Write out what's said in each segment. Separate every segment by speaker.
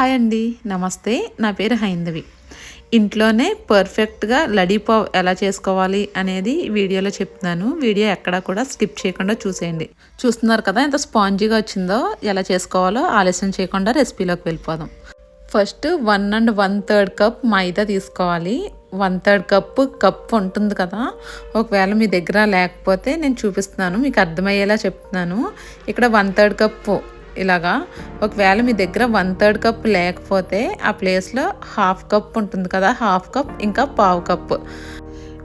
Speaker 1: Hi అండి నమస్తే. నా పేరు హైందవి. ఇంట్లోనే పర్ఫెక్ట్గా లడీపావ్ ఎలా చేసుకోవాలి అనేది వీడియోలో చెప్తున్నాను. వీడియో ఎక్కడా కూడా స్కిప్ చేయకుండా చూసేయండి. చూస్తున్నారు కదా ఎంత స్పాంజీగా వచ్చిందో ఎలా చేసుకోవాలో ఆలస్యం చేయకుండా రెసిపీలోకి వెళ్ళిపోదాం. First one and one third cup maida తీసుకోవాలి. వన్ థర్డ్ కప్ కప్ ఉంటుంది కదా ఒకవేళ మీ దగ్గర లేకపోతే నేను చూపిస్తున్నాను మీకు అర్థమయ్యేలా చెప్తున్నాను. ఇక్కడ వన్ థర్డ్ కప్పు ఇలాగా ఒకవేళ మీ దగ్గర వన్ థర్డ్ కప్ లేకపోతే ఆ ప్లేస్లో హాఫ్ కప్ ఉంటుంది కదా హాఫ్ కప్ ఇంకా పావు కప్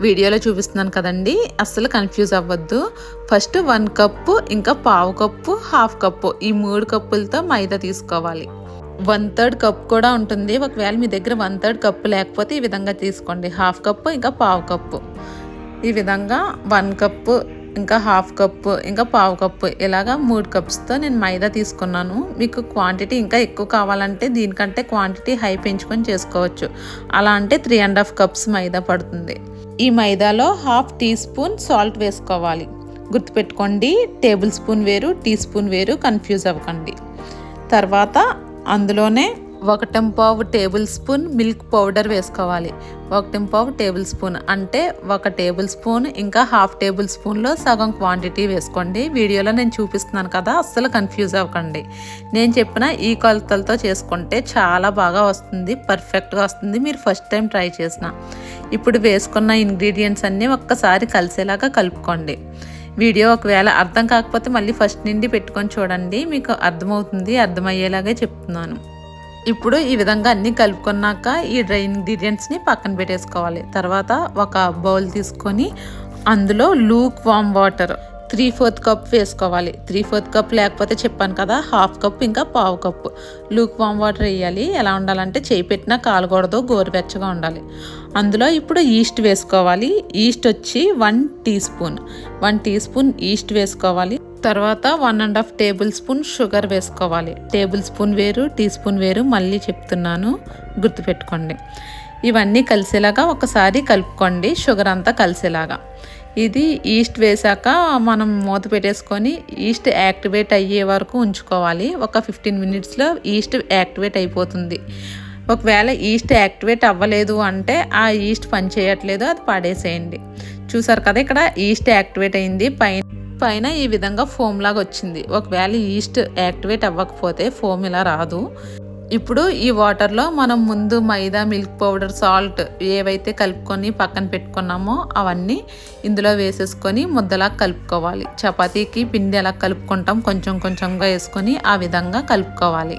Speaker 1: వీడియోలో చూపిస్తున్నాను కదండి అస్సలు కన్ఫ్యూజ్ అవ్వద్దు. ఫస్ట్ వన్ కప్పు ఇంకా పావు కప్పు హాఫ్ కప్పు ఈ మూడు కప్పులతో మైదా తీసుకోవాలి. వన్ థర్డ్ కప్ కూడా ఉంటుంది. ఒకవేళ మీ దగ్గర వన్ థర్డ్ కప్పు లేకపోతే ఈ విధంగా తీసుకోండి. హాఫ్ కప్పు ఇంకా పావు కప్పు ఈ విధంగా వన్ కప్పు ఇంకా హాఫ్ కప్పు ఇంకా పావు కప్పు ఇలాగా మూడు కప్స్తో నేను మైదా తీసుకున్నాను. మీకు క్వాంటిటీ ఇంకా ఎక్కువ కావాలంటే దీనికంటే క్వాంటిటీ హై పెంచుకొని చేసుకోవచ్చు. అలా అంటే three and half cups maida పడుతుంది. ఈ మైదాలో హాఫ్ టీ స్పూన్ సాల్ట్ వేసుకోవాలి. గుర్తుపెట్టుకోండి టేబుల్ స్పూన్ వేరు టీ స్పూన్ వేరు కన్ఫ్యూజ్ అవ్వకండి. తర్వాత అందులోనే ఒకటంపావు టేబుల్ స్పూన్ మిల్క్ పౌడర్ వేసుకోవాలి. ఒకటింపావు టేబుల్ స్పూన్ అంటే ఒక టేబుల్ స్పూన్ ఇంకా హాఫ్ టేబుల్ స్పూన్లో సగం క్వాంటిటీ వేసుకోండి. వీడియోలో నేను చూపిస్తున్నాను కదా అస్సలు కన్ఫ్యూజ్ అవ్వకండి. నేను చెప్పిన ఈ కొలతలతో చేసుకుంటే చాలా బాగా వస్తుంది పర్ఫెక్ట్గా వస్తుంది. మీరు ఫస్ట్ టైం ట్రై చేసిన ఇప్పుడు వేసుకున్న ఇంగ్రీడియంట్స్ అన్నీ ఒక్కసారి కలిసేలాగా కలుపుకోండి. వీడియో ఒకవేళ అర్థం కాకపోతే మళ్ళీ ఫస్ట్ నుండి పెట్టుకొని చూడండి మీకు అర్థమవుతుంది అర్థమయ్యేలాగే చెప్తున్నాను. ఇప్పుడు ఈ విధంగా అన్నీ కలుపుకున్నాక ఈ డ్రై ఇంగ్రీడియంట్స్ని పక్కన పెట్టేసుకోవాలి. తర్వాత ఒక బౌల్ తీసుకొని అందులో lukewarm water three fourth cup వేసుకోవాలి. త్రీ ఫోర్త్ కప్ లేకపోతే చెప్పాను కదా హాఫ్ కప్ ఇంకా పావు కప్. లూక్ వామ్ వాటర్ వేయాలి. ఎలా ఉండాలంటే చేయి పెట్టినా కాలకూడదు గోరువెచ్చగా ఉండాలి. అందులో ఇప్పుడు ఈస్ట్ వేసుకోవాలి. ఈస్ట్ వచ్చి one teaspoon. One teaspoon yeast వేసుకోవాలి. తర్వాత one and half tablespoon sugar వేసుకోవాలి. టేబుల్ స్పూన్ వేరు టీ స్పూన్ వేరు మళ్ళీ చెప్తున్నాను. గుర్తుపెట్టుకోండి. ఇవన్నీ కలిసేలాగా ఒకసారి కలుపుకోండి. షుగర్ అంతా కలిసేలాగా. ఇది ఈస్ట్ వేసాక మనం మూత పెట్టేసుకొని ఈస్ట్ యాక్టివేట్ అయ్యే వరకు ఉంచుకోవాలి. ఒక ఫిఫ్టీన్ మినిట్స్లో ఈస్ట్ యాక్టివేట్ అయిపోతుంది. ఒకవేళ ఈస్ట్ యాక్టివేట్ అవ్వలేదు అంటే ఆ ఈస్ట్ పని చేయట్లేదు అది పడేసేయండి. చూసారు కదా ఇక్కడ ఈస్ట్ యాక్టివేట్ అయింది. పైన పైన ఈ విధంగా ఫోమ్ లాగా వచ్చింది. ఒకవేళ ఈస్ట్ యాక్టివేట్ అవ్వకపోతే ఫోమ్ ఇలా రాదు. ఇప్పుడు ఈ వాటర్లో మనం ముందు మైదా మిల్క్ పౌడర్ సాల్ట్ ఏవైతే కలుపుకొని పక్కన పెట్టుకున్నామో అవన్నీ ఇందులో వేసేసుకొని ముద్దలా కలుపుకోవాలి. చపాతీకి పిండి ఎలా కలుపుకుంటాం. కొంచెం కొంచెంగా వేసుకొని ఆ విధంగా కలుపుకోవాలి.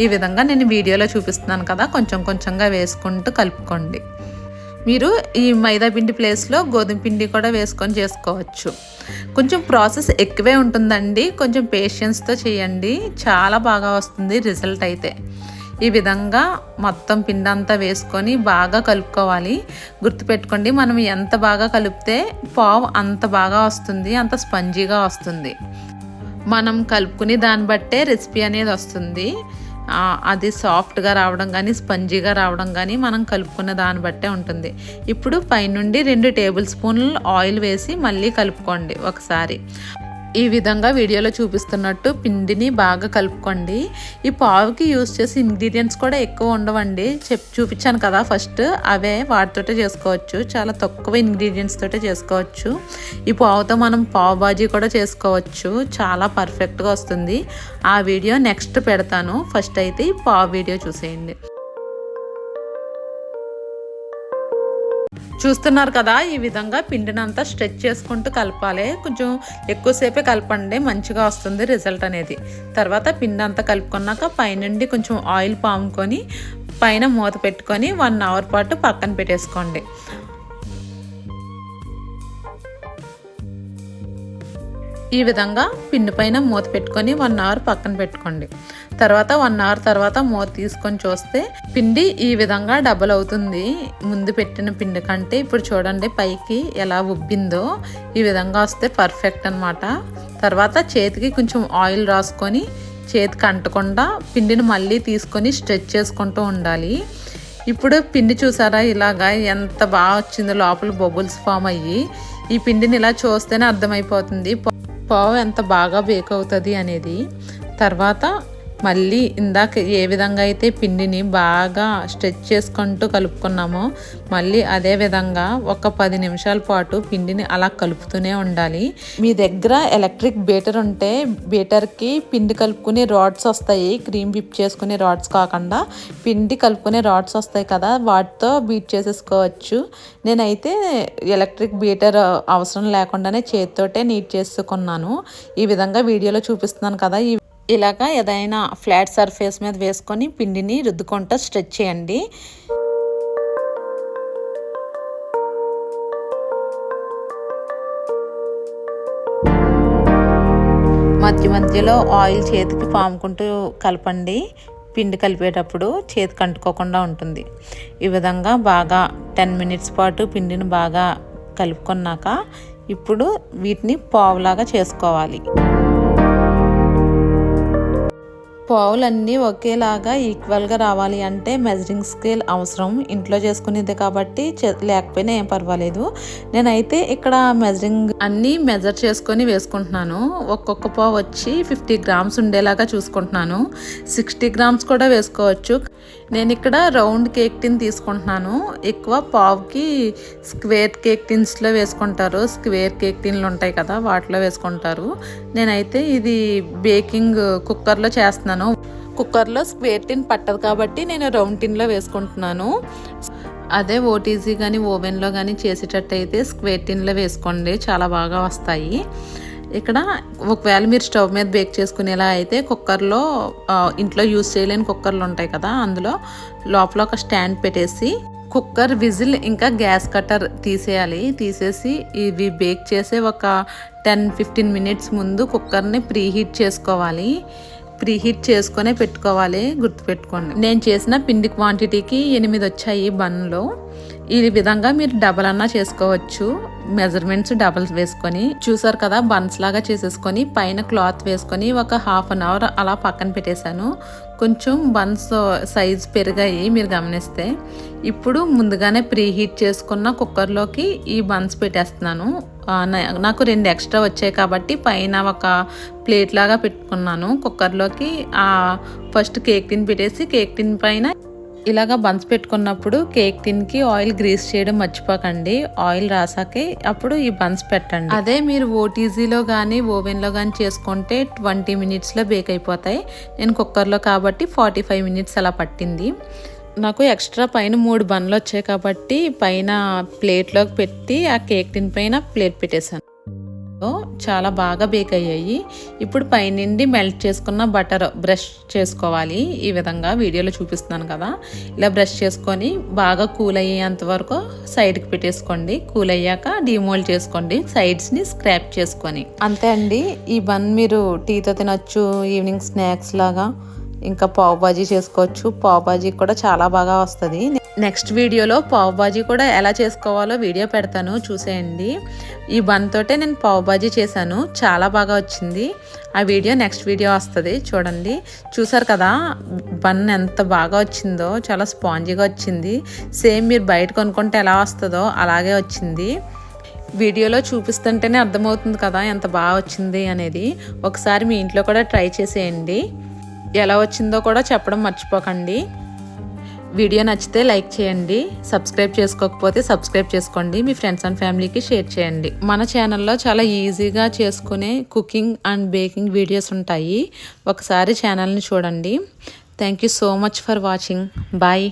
Speaker 1: ఈ విధంగా నేను వీడియోలో చూపిస్తున్నాను కదా కొంచెం కొంచెంగా వేసుకుంటూ కలుపుకోండి. మీరు ఈ మైదా పిండి ప్లేస్లో గోధుమ పిండి కూడా వేసుకొని చేసుకోవచ్చు. కొంచెం ప్రాసెస్ ఎక్కువే ఉంటుందండి. కొంచెం పేషెన్స్తో చేయండి. చాలా బాగా వస్తుంది రిజల్ట్ అయితే. ఈ విధంగా మొత్తం పిండి అంతా వేసుకొని బాగా కలుపుకోవాలి. గుర్తుపెట్టుకోండి మనం ఎంత బాగా కలిపితే పావు అంత బాగా వస్తుంది అంత స్పంజీగా వస్తుంది. మనం కలుపుకుని దాన్ని బట్టే రెసిపీ అనేది వస్తుంది. అది సాఫ్ట్గా రావడం కానీ స్పంజీగా రావడం కానీ మనం కలుపుకున్న దాన్ని బట్టే ఉంటుంది. ఇప్పుడు పైనుండి రెండు టేబుల్ స్పూన్లు ఆయిల్ వేసి మళ్ళీ కలుపుకోండి ఒకసారి. ఈ విధంగా వీడియోలో చూపిస్తున్నట్టు పిండిని బాగా కలుపుకోండి. ఈ పావుకి యూస్ చేసే ఇంగ్రీడియంట్స్ కూడా ఎక్కువ ఉండవండి. చెప్ చూపించాను కదా ఫస్ట్ అవే వాటితోటే చేసుకోవచ్చు. చాలా తక్కువ ఇంగ్రీడియంట్స్ తోటే చేసుకోవచ్చు. ఈ పావుతో మనం పావు బాజీ కూడా చేసుకోవచ్చు. చాలా పర్ఫెక్ట్గా వస్తుంది. ఆ వీడియో నెక్స్ట్ పెడతాను. ఫస్ట్ అయితే ఈ పావు వీడియో చూసేయండి. చూస్తున్నారు కదా ఈ విధంగా పిండిని అంతా స్ట్రెచ్ చేసుకుంటూ కలపాలి. కొంచెం ఎక్కువసేపే కలపండి మంచిగా వస్తుంది రిజల్ట్ అనేది. తర్వాత పిండి అంతా కలుపుకున్నాక పైనుండి కొంచెం ఆయిల్ పాముకొని పైన మూత పెట్టుకొని వన్ అవర్ పాటు పక్కన పెట్టేసుకోండి. ఈ విధంగా పిండి పైన మూత పెట్టుకొని వన్ అవర్ పక్కన పెట్టుకోండి. తర్వాత వన్ అవర్ తర్వాత మూత తీసుకొని చూస్తే పిండి ఈ విధంగా డబల్ అవుతుంది. ముందు పెట్టిన పిండి కంటే ఇప్పుడు చూడండి పైకి ఎలా ఉబ్బిందో ఈ విధంగా వస్తే పర్ఫెక్ట్ అనమాట తర్వాత చేతికి కొంచెం ఆయిల్ రాసుకొని చేతికి అంటకుండా పిండిని మళ్ళీ తీసుకొని స్ట్రెచ్ చేసుకుంటూ ఉండాలి. ఇప్పుడు పిండి చూసారా ఇలాగా ఎంత బాగా వచ్చిందో లోపల బబుల్స్ ఫామ్ అయ్యి ఈ పిండిని ఇలా చూస్తేనే అర్థమైపోతుంది. పావు ఎంత బాగా బేక్ అవుతుంది అనేది తర్వాత మళ్ళీ ఇందాక ఏ విధంగా అయితే పిండిని బాగా స్ట్రెచ్ చేసుకుంటూ కలుపుకున్నామో మళ్ళీ అదే విధంగా ఒక పది నిమిషాల పాటు పిండిని అలా కలుపుతూనే ఉండాలి. మీ దగ్గర ఎలక్ట్రిక్ బీటర్ ఉంటే బీటర్కి పిండి కలుపుకునే రాడ్స్ వస్తాయి క్రీమ్ విప్ చేసుకునే రాడ్స్ కాకుండా పిండి కలుపుకునే రాడ్స్ వస్తాయి కదా వాటితో బీట్ చేసేసుకోవచ్చు. నేనైతే ఎలక్ట్రిక్ బీటర్ అవసరం లేకుండానే చేతితోటే నీట్ చేసుకున్నాను. ఈ విధంగా వీడియోలో చూపిస్తున్నాను కదా ఈ ఇలాగా ఏదైనా ఫ్లాట్ సర్ఫేస్ మీద వేసుకొని పిండిని రుద్దుకుంటూ స్ట్రెచ్ చేయండి. మధ్య మధ్యలో ఆయిల్ చేతికి పాముకుంటూ కలపండి. పిండి కలిపేటప్పుడు చేతికి అంటుకోకుండా ఉంటుంది. ఈ విధంగా బాగా టెన్ మినిట్స్ పాటు పిండిని బాగా కలుపుకున్నాక ఇప్పుడు వీటిని పావులాగా చేసుకోవాలి. పావులన్నీ ఒకేలాగా ఈక్వల్గా రావాలి అంటే మెజరింగ్ స్కేల్ అవసరం. ఇంట్లో చేసుకునేది కాబట్టి లేకపోయినా ఏం పర్వాలేదు. నేనైతే ఇక్కడ మెజరింగ్ అన్నీ మెజర్ చేసుకొని వేసుకుంటున్నాను. ఒక్కొక్క పావు వచ్చి ఫిఫ్టీ గ్రామ్స్ ఉండేలాగా చూసుకుంటున్నాను. సిక్స్టీ గ్రామ్స్ కూడా వేసుకోవచ్చు. నేను ఇక్కడ రౌండ్ కేక్ టిన్ తీసుకుంటున్నాను. ఎక్కువ పావుకి స్క్వేర్ కేక్ టిన్స్లో వేసుకుంటారు. స్క్వేర్ కేక్ టిన్లు ఉంటాయి కదా వాటిలో వేసుకుంటారు. నేనైతే ఇది బేకింగ్ కుక్కర్లో చేస్తున్నాను. కుక్కర్లో స్క్వేర్ టిన్ పట్టదు కాబట్టి నేను రౌండ్ టిన్లో వేసుకుంటున్నాను. అదే ఓటీజీ కానీ ఓవెన్లో కానీ చేసేటట్టయితే స్క్వేర్ టిన్లో వేసుకోండి. చాలా బాగా వస్తాయి. ఇక్కడ ఒకవేళ మీరు స్టవ్ మీద బేక్ చేసుకునేలా అయితే కుక్కర్లో ఇంట్లో యూజ్ చేయలేని కుక్కర్లు ఉంటాయి కదా అందులో లోపల ఒక స్టాండ్ పెట్టేసి కుక్కర్ విజిల్ ఇంకా గ్యాస్ కట్టర్ తీసేయాలి. తీసేసి ఇవి బేక్ చేసే ఒక టెన్ ఫిఫ్టీన్ మినిట్స్ ముందు కుక్కర్ని ప్రీ హీట్ చేసుకోవాలి. ప్రీ హీట్ చేసుకునే పెట్టుకోవాలి గుర్తుపెట్టుకోండి. నేను చేసిన పిండి క్వాంటిటీకి ఎనిమిది వచ్చాయి బన్లో ఈ విధంగా మీరు డబల్ అన్నా చేసుకోవచ్చు. మెజర్మెంట్స్ డబల్స్ వేసుకొని. చూసారు కదా బన్స్ లాగా చేసేసుకొని పైన క్లాత్ వేసుకొని ఒక హాఫ్ అన్ అవర్ అలా పక్కన పెట్టేశాను. కొంచెం బన్స్ సైజ్ పెరిగాయి మీరు గమనిస్తే. ఇప్పుడు ముందుగానే ప్రీ హీట్ చేసుకున్న కుక్కర్లోకి ఈ బన్స్ పెట్టేస్తున్నాను. నాకు రెండు ఎక్స్ట్రా వచ్చాయి కాబట్టి పైన ఒక ప్లేట్ లాగా పెట్టుకున్నాను కుక్కర్లోకి. ఫస్ట్ కేక్ టిన్ పెట్టేసి కేక్ టిన్ పైన ఇలాగ బన్స్ పెట్టుకున్నప్పుడు కేక్ తిన్కి ఆయిల్ గ్రీస్ చేయడం మర్చిపోకండి. ఆయిల్ రాసాకే అప్పుడు ఈ బన్స్ పెట్టండి. అదే మీరు ఓటీజీలో కానీ ఓవెన్లో కానీ చేసుకుంటే ట్వంటీ మినిట్స్లో బేక్ అయిపోతాయి. నేను కుక్కర్లో కాబట్టి ఫార్టీ ఫైవ్ మినిట్స్ అలా పట్టింది. నాకు ఎక్స్ట్రా పైన మూడు బన్లు వచ్చాయి కాబట్టి పైన ప్లేట్లోకి పెట్టి ఆ కేక్ టిన్ పైన ప్లేట్ పెట్టేశాను. చాలా బాగా బేక్ అయ్యాయి. ఇప్పుడు పైనుండి మెల్ట్ చేసుకున్న బటర్ బ్రష్ చేసుకోవాలి. ఈ విధంగా వీడియోలో చూపిస్తున్నాను కదా. ఇలా బ్రష్ చేసుకొని బాగా కూల్ అయ్యేంత వరకు సైడ్కి పెట్టేసుకోండి. కూల్ అయ్యాక డిమోల్డ్ చేసుకోండి. సైడ్స్ని స్క్రాప్ చేసుకొని. అంతే అండి. ఈ బన్ మీరు టీతో తినొచ్చు ఈవినింగ్ స్నాక్స్ లాగా. ఇంకా పావు బాజీ చేసుకోవచ్చు. పావు బాజీ కూడా చాలా బాగా వస్తుంది. నెక్స్ట్ వీడియోలో పావు బాజీ కూడా ఎలా చేసుకోవాలో వీడియో పెడతాను చూసేయండి. ఈ బన్ తోటే నేను పావు బాజీ చేశాను. చాలా బాగా వచ్చింది. ఆ వీడియో నెక్స్ట్ వీడియో వస్తుంది. చూడండి. చూసారు కదా బన్ ఎంత బాగా వచ్చిందో చాలా స్పాంజీగా వచ్చింది. సేమ్ మీరు బయట కొనుక్కుంటే ఎలా వస్తుందో అలాగే వచ్చింది. వీడియోలో చూపిస్తుంటేనే అర్థమవుతుంది కదా ఎంత బాగా వచ్చింది అనేది. ఒకసారి మీ ఇంట్లో కూడా ట్రై చేసేయండి. ఎలా వచ్చిందో కూడా చెప్పడం మర్చిపోకండి. వీడియో నచ్చితే లైక్ చేయండి. సబ్స్క్రైబ్ చేసుకోకపోతే సబ్స్క్రైబ్ చేసుకోండి. మీ ఫ్రెండ్స్ అండ్ ఫ్యామిలీకి షేర్ చేయండి. మన ఛానల్లో చాలా ఈజీగా చేసుకునే కుకింగ్ అండ్ బేకింగ్ వీడియోస్ ఉంటాయి. ఒకసారి ఛానల్ని చూడండి. Thank you so much for watching. Bye.